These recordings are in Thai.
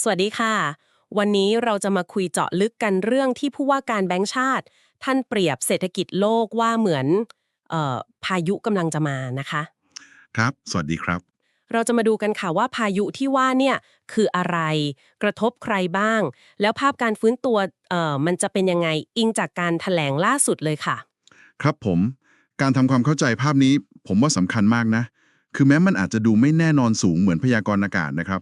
สวัสดีค่ะ วันนี้เราจะมาคุยเจาะลึกกันเรื่องที่ผู้ว่าการแบงก์ชาติ ท่านเปรียบเศรษฐกิจโลกว่าเหมือนเออพายุกำลังจะมานะคะ ครับ สวัสดีครับ เราจะมาดูกันค่ะว่าพายุที่ว่าเนี่ยคืออะไร กระทบใครบ้าง แล้วภาพการฟื้นตัวเอ่อมันจะเป็นยังไงอิงจากการแถลงล่าสุดเลยค่ะ ครับผมการทำความเข้าใจภาพนี้ผมว่าสำคัญมากนะ คือแม้มันอาจจะดูไม่แน่นอนสูงเหมือนพยากรณ์อากาศนะครับ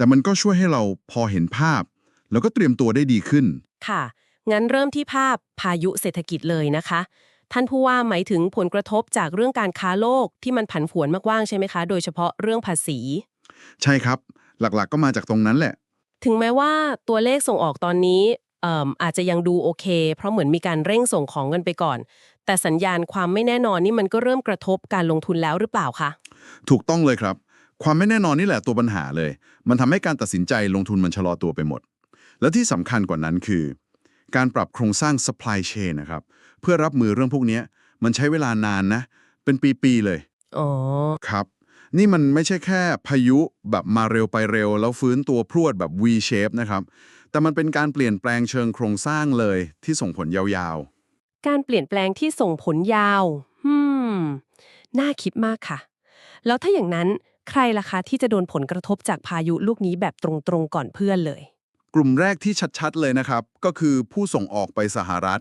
แต่มันก็ช่วยให้เราพอเห็นภาพ แล้วก็เตรียมตัวได้ดีขึ้น ค่ะ งั้นเริ่มที่ภาพพายุเศรษฐกิจเลยนะคะ ท่านผู้ว่าหมายถึงผลกระทบจากเรื่องการค้าโลกที่มันผันผวนมากว่างใช่ไหมคะ โดยเฉพาะเรื่องภาษี ใช่ครับ หลักๆก็มาจากตรงนั้นแหละ ถึงแม้ว่าตัวเลขส่งออกตอนนี้เอิ่มอาจจะยังดูโอเค เพราะเหมือนมีการเร่งส่งของกันไปก่อน แต่สัญญาณความไม่แน่นอนนี่มันก็เริ่มกระทบการลงทุนแล้วหรือเปล่าคะ ถูกต้องเลยครับ ความไม่แน่นอนนี่แหละตัวปัญหาเลย มันทำให้การตัดสินใจลงทุนมันชะลอตัวไปหมด และที่สำคัญกว่านั้นคือ การปรับโครงสร้าง supply chain นะครับเพื่อรับมือเรื่องพวกเนี้ยมันใช้เวลานานนะ เป็นปีๆเลยอ๋อครับ นี่มันไม่ใช่แค่พายุแบบมาเร็วไปเร็ว แล้วฟื้นตัวพรวดแบบ V shape นะครับแต่มันเป็นการเปลี่ยนแปลงเชิงโครงสร้างเลยที่ส่งผลยาวการเปลี่ยนแปลงที่ส่งผลยาว hmm น่าคิดมากค่ะ แล้วถ้าอย่างนั้น ใครล่ะคะที่จะโดนผลกระทบจากพายุลูกนี้แบบตรงๆก่อนเพื่อนเลยๆกลุ่มแรกที่ชัดๆเลยนะครับ ก็คือผู้ส่งออกไปสหรัฐ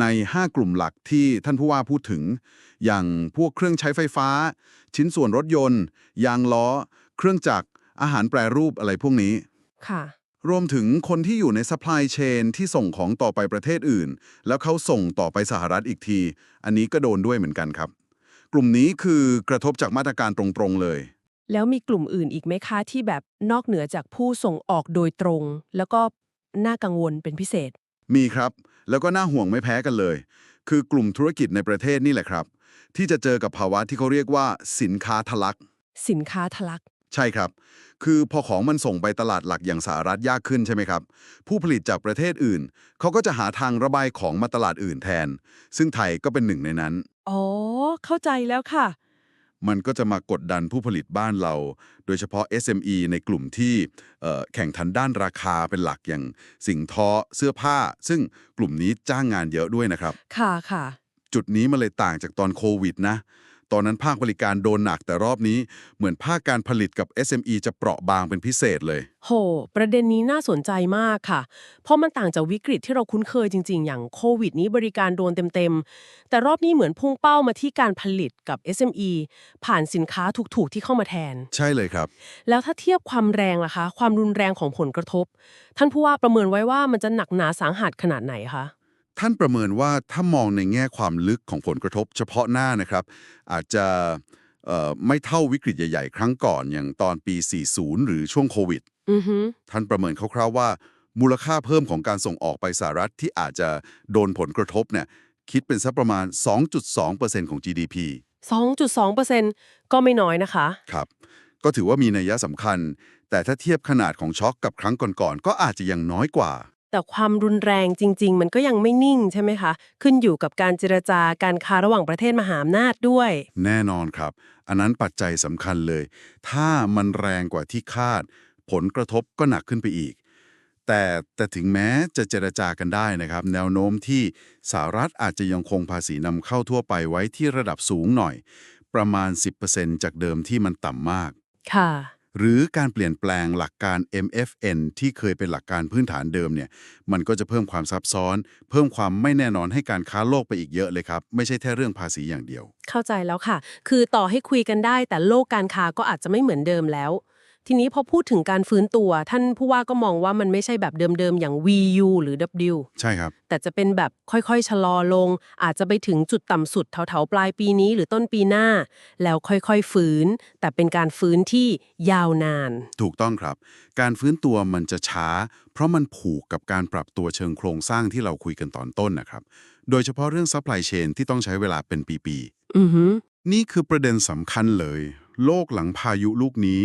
ใน 5 กลุ่มหลักที่ท่านผู้ว่าพูดถึง อย่างพวกเครื่องใช้ไฟฟ้า ชิ้นส่วนรถยนต์ ยางล้อ เครื่องจักรอาหารแปรรูปอะไรพวกนี้ค่ะ รวมถึงคนที่อยู่ใน supply chain ที่ส่งของต่อไปประเทศอื่น แล้วเขาส่งต่อไปสหรัฐอีกที อันนี้ก็โดนด้วยเหมือนกันครับ กลุ่มนี้คือกระทบจากมาตรการตรงๆเลย แล้วมีกลุ่มอื่นอีกไหมคะ ที่แบบนอกเหนือจากผู้ส่งออกโดยตรง แล้วก็น่ากังวลเป็นพิเศษ มีครับ แล้วก็น่าห่วงไม่แพ้กันเลย คือกลุ่มธุรกิจในประเทศนี่แหละครับ ที่จะเจอกับภาวะที่เขาเรียกว่า สินค้าทะลัก สินค้าทะลัก ใช่ครับ คือพอของมันส่งไปตลาดหลักอย่างสหรัฐยากขึ้นใช่ไหมครับ ผู้ผลิตจากประเทศอื่น เขาก็จะหาทางระบายของมาตลาดอื่นแทน ซึ่งไทยก็เป็นหนึ่งในนั้น อ๋อ เข้าใจแล้วค่ะ มันก็จะมากดดันผู้ผลิตบ้านเรา โดยเฉพาะ SME ในกลุ่มที่เอ่อแข่งขันด้านราคาเป็นหลักอย่างสิ่งทอเสื้อผ้า ซึ่งกลุ่มนี้จ้างงานเยอะด้วยนะครับ ค่ะค่ะ จุดนี้มันเลยต่างจากตอนโควิดนะ ตอนนั้นภาคบริการโดนหนักแต่รอบนี้เหมือนภาคการผลิตกับ SME จะเปราะบางเป็นพิเศษเลย โห ประเด็นนี้น่าสนใจมากค่ะ เพราะมันต่างจากวิกฤตที่เราคุ้นเคยจริง ๆ อย่างโควิดนี้บริการโดนเต็มๆ แต่รอบนี้เหมือนพุ่งเป้ามาที่การผลิตกับ SME ผ่านสินค้าถูกๆ ที่เข้ามาแทน ใช่เลยครับ แล้วถ้าเทียบความแรงล่ะคะ ความรุนแรงของผลกระทบ ท่านผู้ว่าประเมินไว้ว่ามันจะหนักหนาสาหัสขนาดไหนคะ ท่านประเมินว่าถ้ามองในแง่ความลึกของผลกระทบเฉพาะหน้านะครับ อาจจะเอ่อไม่เท่าวิกฤตใหญ่ ๆ ครั้งก่อนอย่างตอนปี 40 หรือช่วงโควิดอือฮึท่านประเมินคร่าวๆว่า มูลค่าเพิ่มของการส่งออกไปสหรัฐที่อาจจะโดนผลกระทบเนี่ยคิดเป็นสักประมาณ 2.2%ของ GDP 2.2%ก็ไม่น้อยนะคะ ครับ ก็ถือว่ามีนัยสำคัญ แต่ถ้าเทียบขนาดของช็อคกับครั้งก่อนๆ ก็อาจจะยังน้อยกว่า แต่ความรุนแรงจริง ๆ มันก็ยังไม่นิ่งใช่ไหมคะ ขึ้นอยู่กับการเจรจาการค้าระหว่างประเทศมหาอำนาจด้วย แน่นอนครับ อันนั้นปัจจัยสำคัญเลย ถ้ามันแรงกว่าที่คาด ผลกระทบก็หนักขึ้นไปอีก แต่แต่ถึงแม้จะเจรจากันได้นะครับ แนวโน้มที่สหรัฐอาจจะยังคงภาษีนำเข้าทั่วไปไว้ที่ระดับสูงหน่อย ประมาณ 10%จากเดิมที่มันต่ำมาก ค่ะ หรือการเปลี่ยนแปลงหลักการ MFN ที่เคยเป็นหลักการพื้นฐานเดิมเนี่ย มันก็จะเพิ่มความซับซ้อน เพิ่มความไม่แน่นอนให้การค้าโลกไปอีกเยอะเลยครับ ไม่ใช่แค่เรื่องภาษีอย่างเดียว เข้าใจแล้วค่ะ คือต่อให้คุยกันได้แต่โลกการค้าก็อาจจะไม่เหมือนเดิมแล้ว ทีนี้พอพูดถึงการฟื้นตัว ท่านผู้ว่าก็มองว่ามันไม่ใช่แบบเดิมๆ อย่าง VU หรือ W ใช่ครับ แต่จะเป็นแบบค่อยๆ ชะลอลง อาจจะไปถึงจุดต่ำสุดแถวๆ ปลายปีนี้หรือต้นปีหน้า แล้วค่อยๆ ฟื้น แต่เป็นการฟื้นที่ยาวนาน ถูกต้องครับ การฟื้นตัวมันจะช้า เพราะมันผูกกับการปรับตัวเชิงโครงสร้างที่เราคุยกันตอนต้นนะครับ โดยเฉพาะเรื่อง supply chain ที่ต้องใช้เวลาเป็นปีอือฮึๆนี่คือประเด็นสำคัญเลย โลกหลังพายุลูกนี้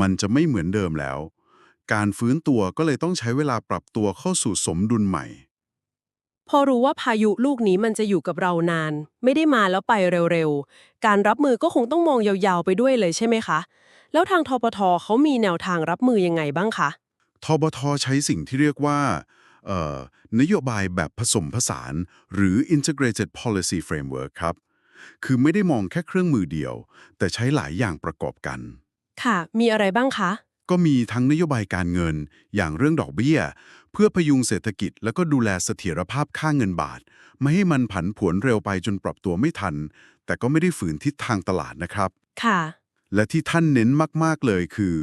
มันจะไม่เหมือนเดิมแล้ว การฟื้นตัวก็เลยต้องใช้เวลาปรับตัวเข้าสู่สมดุลใหม่ พอรู้ว่าพายุลูกนี้มันจะอยู่กับเรานาน ไม่ได้มาแล้วไปเร็วๆ การรับมือก็คงต้องมองยาวๆไปด้วยเลยใช่ไหมคะ แล้วทางทปทเขามีแนวทางรับมือยังไงบ้างคะทบทใช้สิ่งที่เรียกว่าเอ่อนโยบายแบบผสมผสาน หรือ integrated policy framework ครับ คือไม่ได้มองแค่เครื่องมือเดียว แต่ใช้หลายอย่างประกอบกัน ค่ะ มีอะไรบ้างคะ ก็มีทั้งนโยบายการเงิน อย่างเรื่องดอกเบี้ย เพื่อพยุงเศรษฐกิจ แล้วก็ดูแลเสถียรภาพค่าเงินบาท ไม่ให้มันผันผวนเร็วไปจนปรับตัวไม่ทัน แต่ก็ไม่ได้ฝืนทิศทางตลาดนะครับ ค่ะ และที่ท่านเน้นมาก ๆ เลยคือ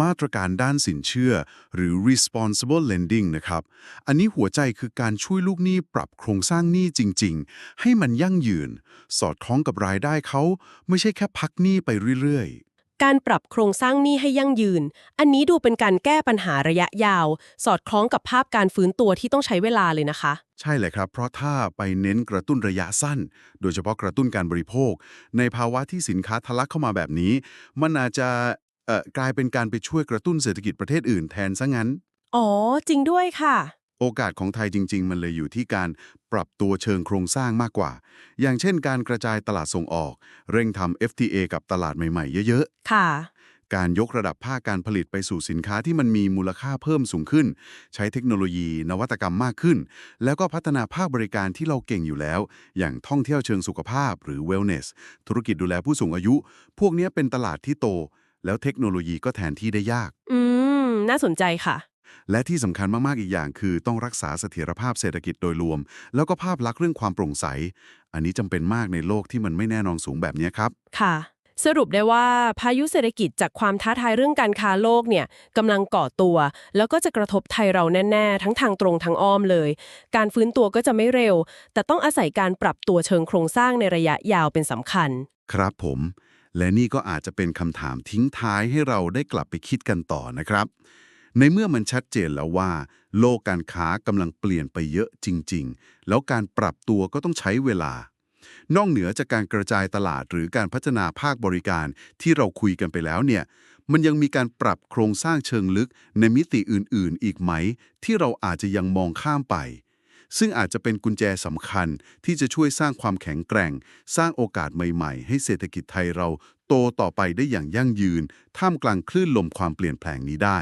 มาตรการด้านสินเชื่อ หรือ responsible lending นะครับ อันนี้หัวใจคือการช่วยลูกหนี้ปรับโครงสร้างหนี้จริง ๆ ให้มันยั่งยืน สอดคล้องกับรายได้เขา ไม่ใช่แค่พักหนี้ไปเรื่อยๆ การปรับโครงสร้างหนี้ให้ยั่งยืน อันนี้ดูเป็นการแก้ปัญหาระยะยาว สอดคล้องกับภาพการฟื้นตัวที่ต้องใช้เวลาเลยนะคะ ใช่เลยครับ เพราะถ้าไปเน้นกระตุ้นระยะสั้น โดยเฉพาะกระตุ้นการบริโภค ในภาวะที่สินค้าทะลักเข้ามาแบบนี้ มันอาจจะเอ่อกลายเป็นการไปช่วยกระตุ้นเศรษฐกิจประเทศอื่นแทนซะงั้น อ๋อ จริงด้วยค่ะ โอกาสของไทยจริง ๆ มันเลยอยู่ที่การปรับตัวเชิงโครงสร้างมากกว่า อย่างเช่นการกระจายตลาดส่งออก เร่งทำ FTA กับตลาดใหม่ๆ เยอะค่ะๆการยกระดับภาคการผลิตไปสู่สินค้าที่มันมีมูลค่าเพิ่มสูงขึ้น ใช้เทคโนโลยี นวัตกรรมมากขึ้น แล้วก็พัฒนาภาคบริการที่เราเก่งอยู่แล้ว อย่างท่องเที่ยวเชิงสุขภาพ หรือ wellness ธุรกิจดูแลผู้สูงอายุ พวกเนี้ยเป็นตลาดที่โต แล้วเทคโนโลยีก็แทนที่ได้ยาก อืม น่าสนใจค่ะ และที่สำคัญมาก ๆ อีกอย่างคือต้องรักษาเสถียรภาพเศรษฐกิจโดยรวม แล้วก็ภาพลักษณ์เรื่องความโปร่งใส อันนี้จำเป็นมากในโลกที่มันไม่แน่นอนสูงแบบนี้ครับ ค่ะ สรุปได้ว่าพายุเศรษฐกิจจากความท้าทายเรื่องการค้าโลกเนี่ยกำลังก่อตัว แล้วก็จะกระทบไทยเราแน่ ๆ ทั้งทางตรงทางอ้อมเลย การฟื้นตัวก็จะไม่เร็ว แต่ต้องอาศัยการปรับตัวเชิงโครงสร้างในระยะยาวเป็นสำคัญ ครับผมและนี่ก็อาจจะเป็นคำถามทิ้งท้ายให้เราได้กลับไปคิดกันต่อนะครับ ในเมื่อมันชัดเจนแล้วว่า โลกการค้ากำลังเปลี่ยนไปเยอะจริง ๆ แล้วการปรับตัวก็ต้องใช้เวลา นอกเหนือจากการกระจายตลาดหรือการพัฒนาภาคบริการที่เราคุยกันไปแล้วเนี่ย มันยังมีการปรับโครงสร้างเชิงลึกในมิติอื่น ๆ อีกไหม ที่เราอาจจะยังมองข้ามไป ซึ่งอาจจะเป็นกุญแจสำคัญที่จะช่วยสร้างความแข็งแกร่ง สร้างโอกาสใหม่ ๆ ให้เศรษฐกิจไทยเราโตต่อไปได้อย่างยั่งยืน ท่ามกลางคลื่นลมความเปลี่ยนแปลงนี้ได้